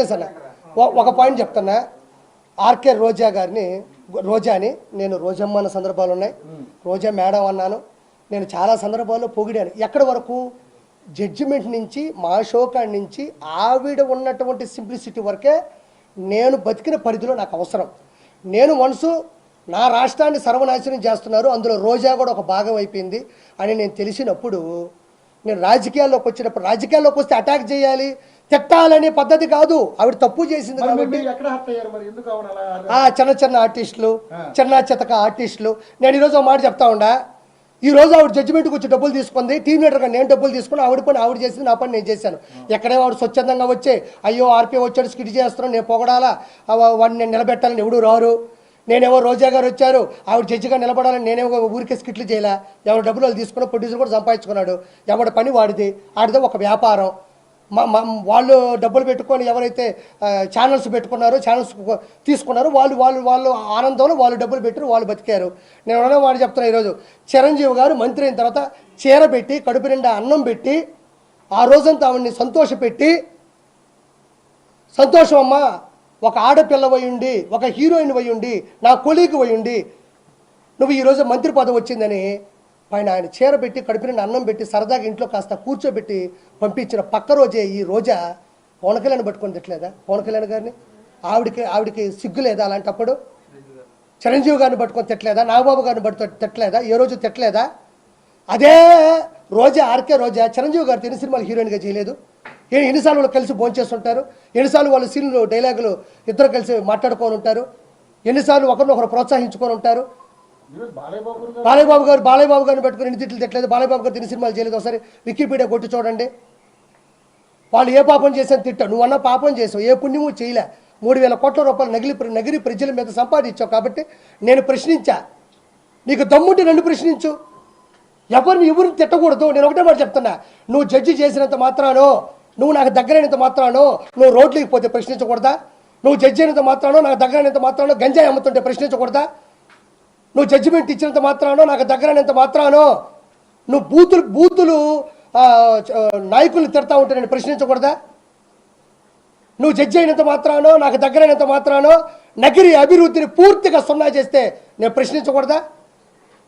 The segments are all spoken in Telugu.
తెలుసు అన్న ఒక పాయింట్ చెప్తున్నా. ఆర్కే రోజా గారిని రోజా అని నేను రోజమ్మ అన్న సందర్భాలు ఉన్నాయి. రోజా మేడం అన్నాను. నేను చాలా సందర్భాల్లో పొగిడాను. ఎక్కడి వరకు? జడ్జిమెంట్ నుంచి మా షో నుంచి ఆవిడ ఉన్నటువంటి సింప్లిసిటీ వరకే నేను బతికిన పరిధిలో నాకు అవసరం. నేను మనసు నా రాష్ట్రాన్ని సర్వనాశనం చేస్తున్నారు. అందులో రోజా కూడా ఒక భాగం అయిపోయింది అని నేను తెలిసినప్పుడు నేను రాజకీయాల్లోకి వచ్చినప్పుడు రాజకీయాల్లోకి వస్తే అటాక్ చేయాలి. తిట్టాలనే పద్ధతి కాదు. ఆవిడ తప్పు చేసింది కాబట్టి ఆ చిన్న చిన్న ఆర్టిస్టులు చిన్న చితక ఆర్టిస్టులు. నేను ఈరోజు ఒక మాట చెప్తా ఉండా? ఈ రోజు ఆవిడ జడ్జిమెంట్కి వచ్చి డబ్బులు తీసుకుంది. టీమ్ లీడర్గా నేను డబ్బులు తీసుకుని ఆవిడ పని ఆవిడ చేసింది నా పని నేను చేశాను. ఎక్కడే వాడు స్వచ్ఛందంగా వచ్చే అయ్యో ఆర్పీ వచ్చాడు స్కిట్ చేస్తున్నాను నేను పొగడాలా? వాడిని నేను నిలబెట్టాలని ఎవడు రారు. నేనేమో రోజా గారు వచ్చారు ఆవిడ జడ్జిగా నిలబడాలని నేనేమో ఊరికే స్కిట్లు చేయలే. ఎవరు డబ్బులు వాళ్ళు తీసుకున్న ప్రొడ్యూసర్ కూడా సంపాదించుకున్నాడు. ఎవడి పని వాడిది. ఆడిదే ఒక వ్యాపారం. వాళ్ళు డబ్బులు పెట్టుకొని ఎవరైతే ఛానల్స్ పెట్టుకున్నారో ఛానల్స్ తీసుకున్నారో వాళ్ళు వాళ్ళు వాళ్ళు ఆనందంలో వాళ్ళు డబ్బులు పెట్టారు వాళ్ళు బతికారు. నేను ఎవరైనా వాడు చెప్తున్నా ఈరోజు. చిరంజీవి గారు మంత్రి అయిన తర్వాత చీర పెట్టి కడుపు నిండా అన్నం పెట్టి ఆ రోజంతా ఆవిడ్ని సంతోషపెట్టి సంతోషం అమ్మా ఒక ఆడపిల్ల ఉండి ఒక హీరోయిన్ ఉండి నా కొలీగ్ ఉండి నువ్వు ఈరోజు మంత్రి పదవి వచ్చిందని పైన ఆయన చీర పెట్టి కడుపున అన్నం పెట్టి సరదాగా ఇంట్లో కాస్త కూర్చోబెట్టి పంపించిన పక్క రోజే ఈ రోజా పవన్ కళ్యాణ్ పట్టుకొని తిట్టలేదా? పవన్ కళ్యాణ్ గారిని? ఆవిడకి ఆవిడకి సిగ్గు లేదా అలాంటప్పుడు? చిరంజీవి గారిని పట్టుకొని తిట్టలేదా? నాగబాబు గారిని పట్టుకొని తిట్టలేదా? ఏ రోజు తిట్టలేదా? అదే రోజా ఆర్కే రోజా చిరంజీవి గారితో ఎన్ని సినిమాలు హీరోయిన్గా చేయలేదు. ఏ- ఎన్నిసార్లు వాళ్ళు కలిసి భోంచేస్తుంటారు ఎన్నిసార్లు వాళ్ళు సీన్లు డైలాగులు ఇద్దరు కలిసి మాట్లాడుకొని ఉంటారు? ఎన్నిసార్లు ఒకరినొకరు ప్రోత్సహించుకొని ఉంటారు? బాలయ్యబాబు గారు బాలయ్య బాబు గారిని పెట్టుకుని ఎన్ని తిట్లు తిట్టలేదు. బాలయ్యబాబు గారు తిని సినిమాలు చేయలేదు. ఒకసారి వికీపీడియా కొట్టి చూడండి. వాళ్ళు ఏ పాపం చేశాను తిట్టా నువ్వు అన్న పాపం చేసావు. ఏ పుణ్యము చేయలే. మూడు వేల కోట్ల రూపాయలు నగిలి నగిరి ప్రజల మీద సంపాదించావు కాబట్టి నేను ప్రశ్నించా. నీకు దమ్ముంటే నన్ను ప్రశ్నించు. ఎవరిని ఎవరిని తిట్టకూడదు. నేను ఒకటే మాట చెప్తున్నా. నువ్వు జడ్జి చేసినంత మాత్రానో నువ్వు నాకు దగ్గరైనంత మాత్రానో నువ్వు రోడ్లకి పోతే ప్రశ్నించకూడదా? నువ్వు జడ్జి అయినంత మాత్రానో నాకు దగ్గరైనంత మాత్రానో గంజాయి అమ్ముతుంటే ప్రశ్నించకూడదా? నువ్వు జడ్జిమెంట్ ఇచ్చినంత మాత్రానో నాకు దగ్గరైనంత మాత్రానో నువ్వు బూతులు బూతులు నాయకులు తిడతా ఉంటే నేను ప్రశ్నించకూడదా? నువ్వు జడ్జి అయినంత మాత్రానో నాకు దగ్గరైనంత మాత్రానో నగిరి అభివృద్ధిని పూర్తిగా సున్నా చేస్తే నేను ప్రశ్నించకూడదా?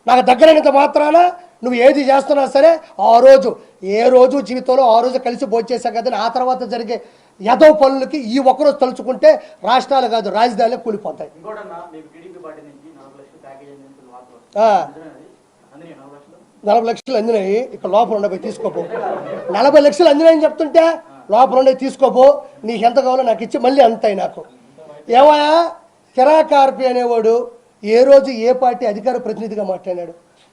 నాకు దగ్గరైనంత మాత్రాన నువ్వు ఏది చేస్తున్నా సరే ఆ రోజు ఏ రోజు జీవితంలో ఆ రోజు కలిసి భోంచేసాం కదా ఆ తర్వాత జరిగే యదో పనులకి ఈ ఒక్కరోజు తలుచుకుంటే రాష్ట్రాలు కాదు రాజధానులు కూలిపోతాయి. నలభై లక్షలు. అందినాయి ఇక్కడ లోపల ఉండబోయి తీసుకోపో. నలభై లక్షలు అందినాయని చెప్తుంటే లోపల ఉండే తీసుకోపో. నీకు ఎంత కావాలో నాకు ఇచ్చి మళ్ళీ అంతాయి నాకు. ఏమయ్యా కిరాకార్పి అనేవాడు ఏ రోజు ఏ పార్టీ అధికార ప్రతినిధిగా మాట్లాడాడు.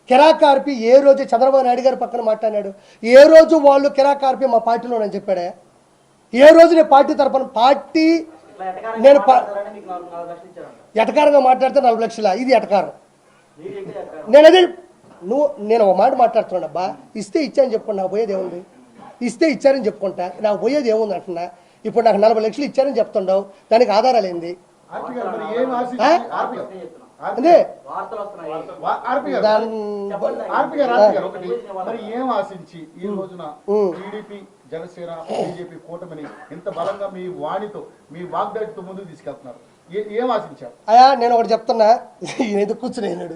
కిరాకార్పి ఏ రోజు చంద్రబాబు నాయుడు గారి పక్కన మాట్లాడాడు. ఏ రోజు వాళ్ళు కిరాకార్పి మా పార్టీలోనని చెప్పాడా? ఏ రోజు నేను పార్టీ తరపున పార్టీ నేను ఎటకారంగా మాట్లాడితే నలభై లక్షల? ఇది ఎటకారం. నేను అదే నువ్వు నేను ఒక మాట మాట్లాడుతున్నాను అబ్బా ఇస్తే ఇచ్చాను చెప్పుకుంటా. నాకు పోయేది ఏముంది? ఇస్తే ఇచ్చారని చెప్పుకుంటా. నాకు పోయేది ఏముంది అంటున్నా? ఇప్పుడు నాకు నలభై లక్షలు ఇచ్చారని చెప్తుండవు. దానికి ఆధారాలు ఏంది? అదే. మరి ఏం ఆశించి ఈ రోజున. టీడీపీ జనసేన బీజేపీ కూటమిని ఇంత బలంగా మీ వాణితో మీ వాగ్దాటితో ముందుకు తీసుకెళ్తున్నారు. ఏ- అయ్యా నేను ఒకటి చెప్తున్నా. ఈయన ఎందుకు కూర్చునేనాడు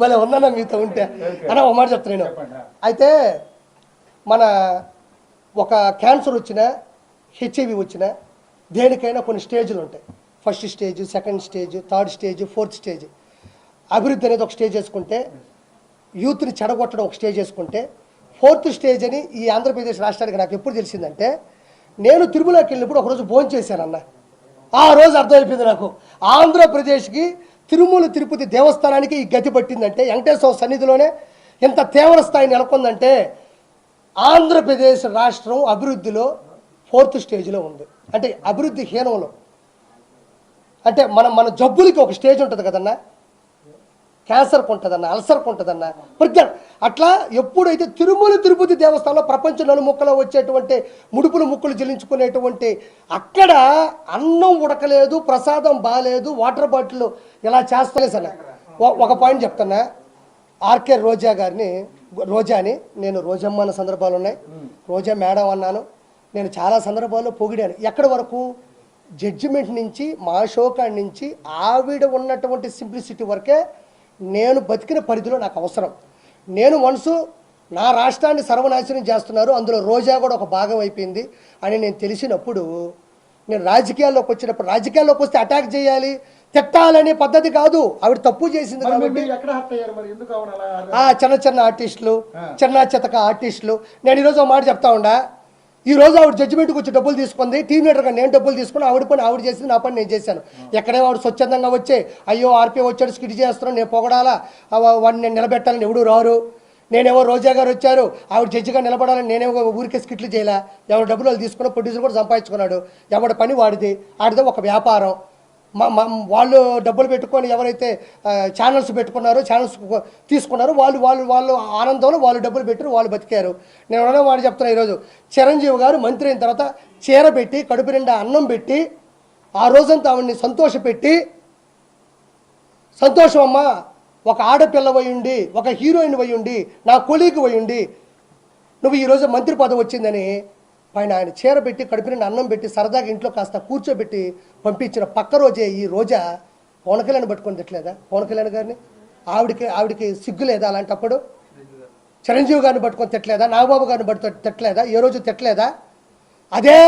భలే ఉందన్న మీతో ఉంటే. అన్న ఒక మాట చెప్తున్నాను అయితే మన ఒక క్యాన్సర్ వచ్చిన హెచ్ఐవి వచ్చిన దేనికైనా కొన్ని స్టేజ్లు ఉంటాయి. First stage second stage third stage fourth stage అభివృద్ధి అనేది ఒక స్టేజ్ వేసుకుంటే యూత్ని చెడగొట్టడం ఒక స్టేజ్ వేసుకుంటే ఫోర్త్ స్టేజ్ అని ఈ ఆంధ్రప్రదేశ్ రాష్ట్రానికి నాకు ఎప్పుడు తెలిసిందంటే నేను తిరుమలకి వెళ్ళినప్పుడు ఒకరోజు భోజనం చేశానన్న ఆ రోజు అర్థమైపోయింది నాకు. ఆంధ్రప్రదేశ్కి తిరుమల తిరుపతి దేవస్థానానికి ఈ గతి పట్టిందంటే వెంకటేశ్వర సన్నిధిలోనే ఇంత తీవ్ర స్థాయి నెలకొందంటే ఆంధ్రప్రదేశ్ రాష్ట్రం అభివృద్ధిలో ఫోర్త్ స్టేజ్లో ఉంది. అంటే అభివృద్ధి హీనంలో. అంటే మనం మన జబ్బులకి ఒక స్టేజ్ ఉంటుంది కదన్నా? క్యాన్సర్కి ఉంటుందన్న అల్సర్కి ఉంటుందన్న ప్రజ్ఞ అట్లా ఎప్పుడైతే తిరుమల తిరుపతి దేవస్థానంలో ప్రపంచ నలుముక్కలో వచ్చేటువంటి ముడుపులు ముక్కులు చెల్లించుకునేటువంటి అక్కడ అన్నం ఉడకలేదు ప్రసాదం బాగాలేదు వాటర్ బాటిల్ ఇలా చేస్తలేదు అన్న ఒక పాయింట్ చెప్తున్నా. ఆర్కే రోజా గారిని రోజాని నేను రోజమ్మ అన్న సందర్భాలు ఉన్నాయి. రోజా మేడం అన్నాను. నేను చాలా సందర్భాల్లో పొగిడాను. ఎక్కడి వరకు? జడ్జిమెంట్ నుంచి మా షోకాడ్ నుంచి ఆవిడ ఉన్నటువంటి సింప్లిసిటీ వరకే నేను బతికిన పరిధిలో నాకు అవసరం. నేను మనసు నా రాష్ట్రాన్ని సర్వనాశనం చేస్తున్నారు. అందులో రోజా కూడా ఒక భాగం అయిపోయింది అని నేను తెలిసినప్పుడు నేను రాజకీయాల్లోకి వచ్చినప్పుడు రాజకీయాల్లోకి వస్తే అటాక్ చేయాలి తిట్టాలనే పద్ధతి కాదు. ఆవిడ తప్పు చేసింది కాబట్టి చిన్న చిన్న ఆర్టిస్టులు. చిన్న చితక ఆర్టిస్టులు నేను ఈరోజు ఒక మాట చెప్తా ఉండా? ఈ రోజు ఆవిడ జడ్జిమెంట్కి వచ్చి డబ్బులు తీసుకుంది టీమ్ లీడర్గా నేను డబ్బులు తీసుకుని ఆవిడ పని ఆవిడ చేసింది నా పని నేను చేశాను. ఎక్కడే వాడు స్వచ్ఛందంగా వచ్చే అయ్యో ఆర్పీ వచ్చాడు స్కిట్ చేస్తున్నాను నేను పొగడాలా? వాడిని నేను నిలబెట్టాలని ఎవడు రారు. నేనేమో రోజా గారు వచ్చారు ఆవిడ జడ్జిగా నిలబడాలని నేనేమో ఊరికే స్కిట్లు చేయలే. ఎవరి డబ్బులు వాళ్ళు తీసుకున్న ప్రొడ్యూసర్ కూడా సంపాదించుకున్నాడు. ఎవడి పని వాడిది? ఆడితే ఒక వ్యాపారం. వాళ్ళు డబ్బులు పెట్టుకొని ఎవరైతే ఛానల్స్ పెట్టుకున్నారో ఛానల్స్ తీసుకున్నారో వాళ్ళు వాళ్ళు వాళ్ళు ఆనందంలో వాళ్ళు డబ్బులు పెట్టారు వాళ్ళు బతికారు. నేను ఎవరైనా వాడు చెప్తున్నా ఈరోజు. చిరంజీవి గారు మంత్రి అయిన తర్వాత చీర పెట్టి కడుపు నిండా అన్నం పెట్టి ఆ రోజంతా ఆవిడ్ని సంతోషపెట్టి సంతోషం అమ్మా ఒక ఆడపిల్ల వయ్యుండి ఒక హీరోయిన్ వయ్యుండి నా కొలీగ్ వయ్యుండి నువ్వు ఈరోజు మంత్రి పదవి వచ్చిందని పైన ఆయన చీర పెట్టి కడుపుని అన్నం పెట్టి సరదాగా ఇంట్లో కాస్త కూర్చోబెట్టి పంపించిన పక్క రోజే ఈ రోజా పవన్ కళ్యాణ్ పట్టుకొని తిట్టలేదా? పవన్ కళ్యాణ్ గారిని? ఆవిడకి ఆవిడకి సిగ్గు లేదా అలాంటప్పుడు? చిరంజీవి గారిని పట్టుకొని తిట్టలేదా? నాగబాబు గారిని పట్టుకొని తిట్టలేదా? ఏ రోజు తిట్టలేదా? అదే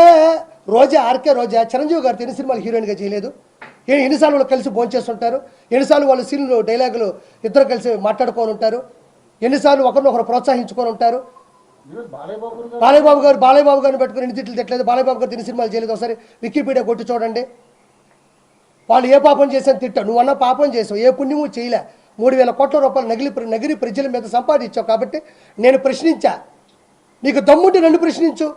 రోజా ఆర్కే రోజా చిరంజీవి గారు ఎన్ని సినిమాలు హీరోయిన్గా చేయలేదు. ఏ- ఎన్నిసార్లు వాళ్ళు కలిసి భోంచేస్తుంటారు? ఎన్నిసార్లు వాళ్ళు సీన్లు డైలాగులు ఇద్దరు కలిసి మాట్లాడుకొని ఉంటారు? ఎన్నిసార్లు ఒకరినొకరు ప్రోత్సహించుకొని ఉంటారు? ఈరోజు గారు బాలయ్యబాబు గారు గారిని పెట్టుకుని ఎన్ని తిట్లు తిట్టలేదు? బాలయ్యబాబు గారు తిని సినిమాలు చేయలేదు. ఒకసారి వికీపీడియా కొట్టి చూడండి. వాళ్ళు ఏ పాపం చేశాను తిట్ట నువ్వు అన్న పాపం చేసావు. ఏ పుణ్యము చేయలే. మూడు వేల కోట్ల రూపాయలు నగిలి నగిరి ప్రజల మీద సంపాదించావు కాబట్టి నేను ప్రశ్నించా. నీకు దమ్ముంటే నన్ను ప్రశ్నించు.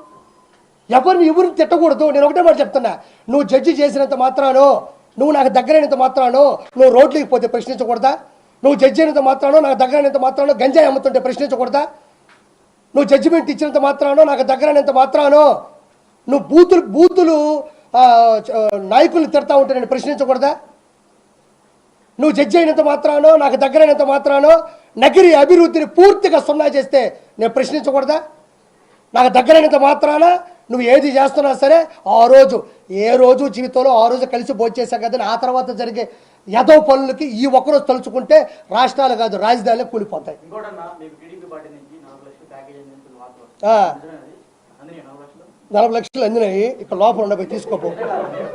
ఎవరిని ఎవరిని తిట్టకూడదు? నేను ఒకటే మాట చెప్తున్నా. నువ్వు జడ్జి చేసినంత మాత్రానో నువ్వు నాకు దగ్గరైనంత మాత్రానో నువ్వు రోడ్లకి పోతే ప్రశ్నించకూడదా? నువ్వు జడ్జి అయినంత మాత్రానో నాకు దగ్గరైనంత మాత్రానో గంజాయి అమ్ముతుంటే ప్రశ్నించకూడదా? నువ్వు జడ్జిమెంట్ ఇచ్చినంత మాత్రానో నాకు దగ్గరైనంత మాత్రానో నువ్వు బూతులు బూతులు నాయకులు తిడతా ఉంటే నేను ప్రశ్నించకూడదా? నువ్వు జడ్జి అయినంత మాత్రానో నాకు దగ్గరైనంత మాత్రానో నగిరి అభివృద్ధిని పూర్తిగా సున్నా చేస్తే నేను ప్రశ్నించకూడదా? నాకు దగ్గరైనంత మాత్రాన నువ్వు ఏది చేస్తున్నా సరే ఆ రోజు ఏ రోజు జీవితంలో ఆ రోజు కలిసి భోంచేసా కదా ఆ తర్వాత జరిగే యదో పనులకి ఈ ఒక్కరోజు తలుచుకుంటే రాష్ట్రాలు కాదు రాజధానులు కూలిపోతాయి. నలభై లక్షలు? అందినాయి. ఇక్కడ లోపల ఉండబోయి తీసుకోపో.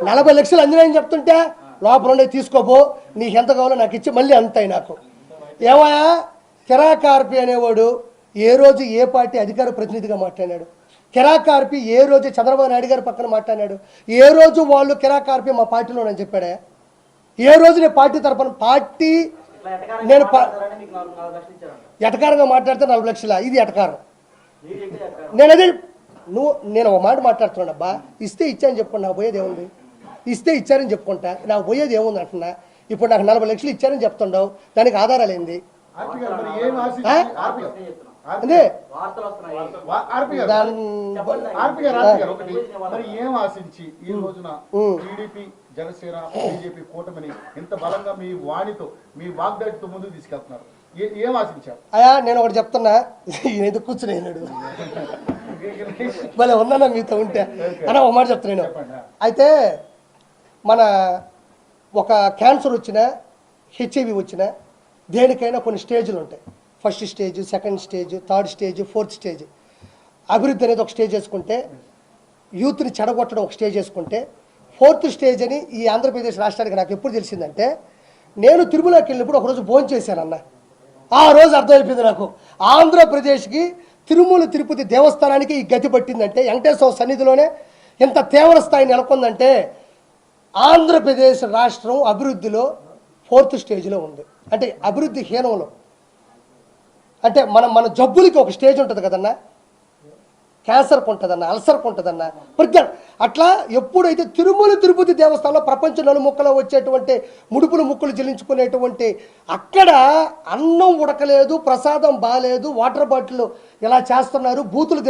నలభై లక్షలు అందినాయని చెప్తుంటే లోపల ఉండే తీసుకోపో. నీకు ఎంత కావాలో నాకు ఇచ్చి మళ్ళీ అంతాయి నాకు. ఏమయ్యా? కిరాకార్పి అనేవాడు ఏ రోజు ఏ పార్టీ అధికార ప్రతినిధిగా మాట్లాడాడు కిరాకార్పి ఏ రోజు చంద్రబాబు నాయుడు గారి పక్కన మాట్లాడాడు ఏ రోజు వాళ్ళు కిరాకార్పి మా పార్టీలోనని చెప్పాడా. ఏ రోజు నేను పార్టీ తరపున పార్టీ నేను ఎటకారంగా మాట్లాడితే నలభై లక్షల? ఇది ఎటకారం? నేను అదే నువ్వు నేను ఒక మాట మాట్లాడుతున్నా అబ్బా. ఇస్తే ఇచ్చాను చెప్పుకుంటా నాకు పోయేది ఏముంది? ఇస్తే ఇచ్చారని చెప్పుకుంటా. నాకు పోయేది ఏముంది అంటున్నా? ఇప్పుడు నాకు నలభై లక్షలు ఇచ్చారని చెప్తుండవు. దానికి ఆధారాలు ఏంది? అదే ఏం ఆశించి ఈ రోజున. టీడీపీ జనసేన బీజేపీ కూటమిని ఇంత బలంగా మీ వాణితో మీ వాగ్దాటితో ముందుకు తీసుకెళ్తున్నారు? ఏ- అయా నేను ఒకటి చెప్తున్నా. ఎందుకు కూర్చుని అయినాడు భలే ఉందన్నా మీతో ఉంటే. అన్న ఒక మాట చెప్తున్నా నేను. చెప్పండి అయితే మన ఒక క్యాన్సర్ వచ్చిన హెచ్ఐవి వచ్చిన దేనికైనా కొన్ని స్టేజ్లు ఉంటాయి. First stage second stage third stage fourth stage. అభివృద్ధి అనేది ఒక స్టేజ్ వేసుకుంటే యూత్ని చెడగొట్టడం ఒక స్టేజ్ వేసుకుంటే ఫోర్త్ స్టేజ్ అని ఈ ఆంధ్రప్రదేశ్ రాష్ట్రానికి నాకు ఎప్పుడు తెలిసిందంటే నేను తిరుమలకి వెళ్ళినప్పుడు ఒకరోజు భోజనం చేశానన్న ఆ రోజు అర్థమైపోయింది నాకు. ఆంధ్రప్రదేశ్కి తిరుమల తిరుపతి దేవస్థానానికి ఈ గతి పట్టిందంటే వెంకటేశ్వర సన్నిధిలోనే ఇంత తీవ్ర స్థాయి నెలకొందంటే ఆంధ్రప్రదేశ్ రాష్ట్రం అభివృద్ధిలో ఫోర్త్ స్టేజ్లో ఉంది. అంటే అభివృద్ధి హీనంలో. అంటే మన మన జబ్బులకి ఒక స్టేజ్ ఉంటుంది కదన్నా? క్యాన్సర్కి ఉంటుందన్న అల్సర్కి ఉంటుందన్న ప్రతి అట్లా ఎప్పుడైతే తిరుమల తిరుపతి దేవస్థానంలో ప్రపంచ నలుముక్కలో వచ్చేటువంటి ముడుపులు ముక్కులు చెల్లించుకునేటువంటి అక్కడ అన్నం ఉడకలేదు ప్రసాదం బాగాలేదు వాటర్ బాటిల్ ఇలా చేస్తున్నారు బూతులు